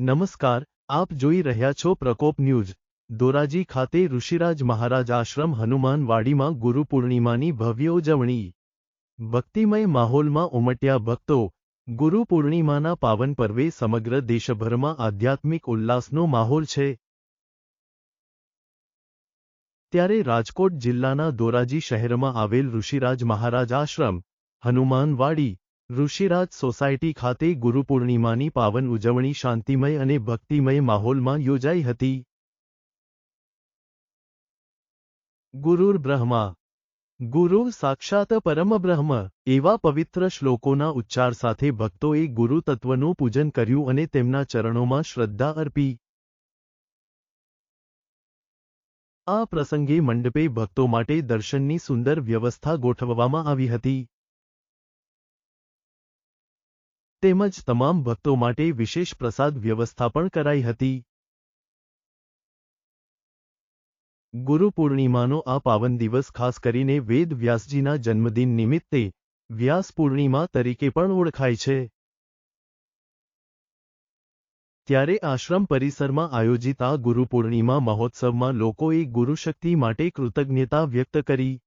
નમસ્કાર, આપ જોઈ રહ્યા છો પ્રકોપ ન્યૂઝ. ધોરાજી ખાતે ઋષિરાજ મહારાજ આશ્રમ હનુમાનવાડીમાં ગુરુ પૂર્ણિમાની ભવ્ય ઉજવણી. ભક્તિમય માહોલમાં ઉમટ્યા ભક્તો, ગુરુ પૂર્ણિમાના પાવન પર્વે સમગ્ર દેશભરમાં આધ્યાત્મિક ઉલ્લાસનો માહોલ છે. ત્યારે રાજકોટ જિલ્લાના ધોરાજી શહેરમાં આવેલ ઋષિરાજ મહારાજ આશ્રમ, હનુમાનવાડી ઋષિરાજ સોસાયટી ખાતે ગુરુપૂર્ણિમાની પાવન ઉજવણી શાંતિમય અને ભક્તિમય માહોલમાં યોજાઈ હતી. ગુરુર બ્રહ્મા. ગુરુ સાક્ષાત પરમબ્રહ્મ એવા પવિત્ર શ્લોકોના ઉચ્ચાર સાથે ભક્તોએ ગુરુ તત્વનું પૂજન કર્યું અને તેમના ચરણોમાં શ્રદ્ધા અર્પી. આ પ્રસંગે મંડપે ભક્તો માટે દર્શનની સુંદર વ્યવસ્થા ગોઠવવામાં આવી હતી. તેમજ તમામ ભક્તો માટે વિશેષ પ્રસાદ વ્યવસ્થા પણ કરાઈ હતી. ગુરુ પૂર્ણિમાનો આ પાવન દિવસ ખાસ કરીને વેદ વ્યાસજીના જન્મદિન નિમિત્તે વ્યાસ પૂર્ણિમા તરીકે પણ ઓળખાય છે. ત્યારે આશ્રમ પરિસરમાં આયોજિત આ ગુરુ પૂર્ણિમા મહોત્સવમાં લોકોએ ગુરુશક્તિ માટે કૃતજ્ઞતા વ્યક્ત કરી.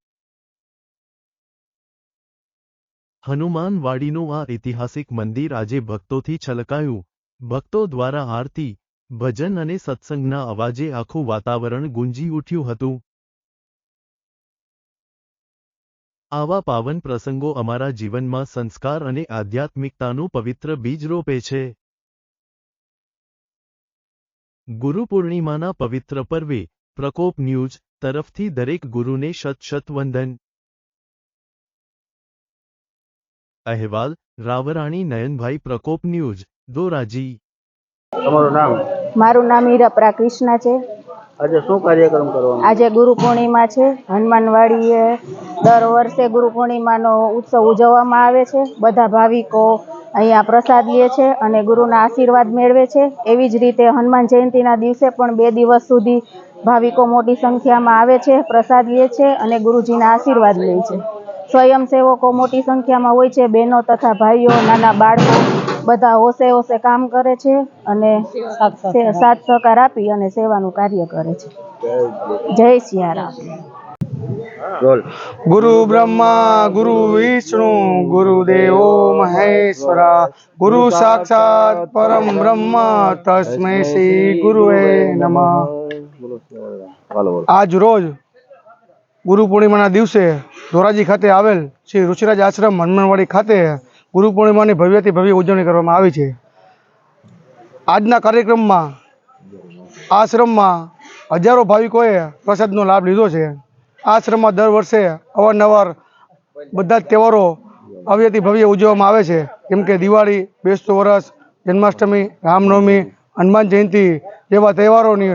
હનુમાનવાડીનું આ ઐતિહાસિક મંદિર આજે ભક્તોથી છલકાયું. ભક્તો દ્વારા આરતી, ભજન અને સત્સંગના અવાજે આખું વાતાવરણ ગુંજી ઉઠ્યું હતું. આવા પાવન પ્રસંગો અમારા જીવનમાં સંસ્કાર અને આધ્યાત્મિકતાનું પવિત્ર બીજ રોપે છે. ગુરુ પૂર્ણિમાના પવિત્ર પર્વે, પ્રકોપ ન્યૂઝ તરફથી દરેક ગુરુને શત શત અહેવાલ રાવરાણી નયનભાઈ પ્રકોપ ન્યૂઝ ધોરાજી. તમારું નામ? મારું નામ હીરાપરા કૃષ્ણા છે. આજે શું કાર્યક્રમ કરવાનો? આજે ગુરુ પૂર્ણિમા છે. હનુમાનવાડીએ દર વર્ષે ગુરુ પૂર્ણિમાનો ઉત્સવ ઉજવવામાં આવે છે. બધા ભાવિકો અહીંયા પ્રસાદ લે છે અને ગુરુના આશીર્વાદ મેળવે છે. એવી જ રીતે હનુમાન જયંતિના દિવસે પણ બે દિવસ સુધી ભાવિકો મોટી સંખ્યામાં આવે છે પ્રસાદ લે છે અને ગુરુજીના આશીર્વાદ લે છે. સ્વયંસેવકો મોટી સંખ્યામાં હોય છે બહેનો તથા ભાઈઓ નાના બાળકો બધા હોશે હોશે કામ કરે છે અને સાથ સહકાર આપી અને સેવાનું કાર્ય કરે છે. જય સિયારામ. ગુરુ બ્રહ્મા ગુરુ વિષ્ણુ ગુરુ દેવો મહેશ્વરા ગુરુ સાક્ષાત પરમ બ્રહ્મ તસ્મૈ શ્રી ગુરુએ નમઃ. આજ રોજ ગુરુ પૂર્ણિમાના દિવસે ધોરાજી ખાતે આવેલ શ્રી ઋષિરાજ આશ્રમ હનુમાનવાડી ખાતે ગુરુ પૂર્ણિમાની ભવ્યથી ભવ્ય ઉજવણી કરવામાં આવી છે. આજના કાર્યક્રમમાં આશ્રમમાં હજારો ભાવિકોએ પ્રસાદનો લાભ લીધો છે. આશ્રમમાં દર વર્ષે અવારનવાર બધા જ તહેવારો ભવ્યથી ભવ્ય ઉજવવામાં આવે છે. જેમ કે દિવાળી, બેસતું વરસ, જન્માષ્ટમી, રામનવમી, હનુમાન જયંતિ જેવા તહેવારોની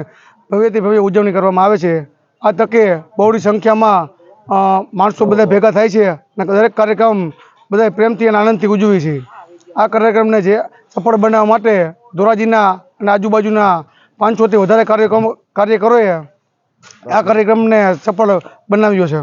ભવ્યથી ભવ્ય ઉજવણી કરવામાં આવે છે. આ તકે બહોળી સંખ્યામાં માણસો બધા ભેગા થાય છે અને દરેક કાર્યક્રમ બધા પ્રેમથી અને આનંદથી ઉજવે છે. આ કાર્યક્રમને જે સફળ બનાવવા માટે ધોરાજીના અને આજુબાજુના પાંચસોથી વધારે કાર્યક્રમ, કાર્યકરોએ આ કાર્યક્રમને સફળ બનાવ્યો છે.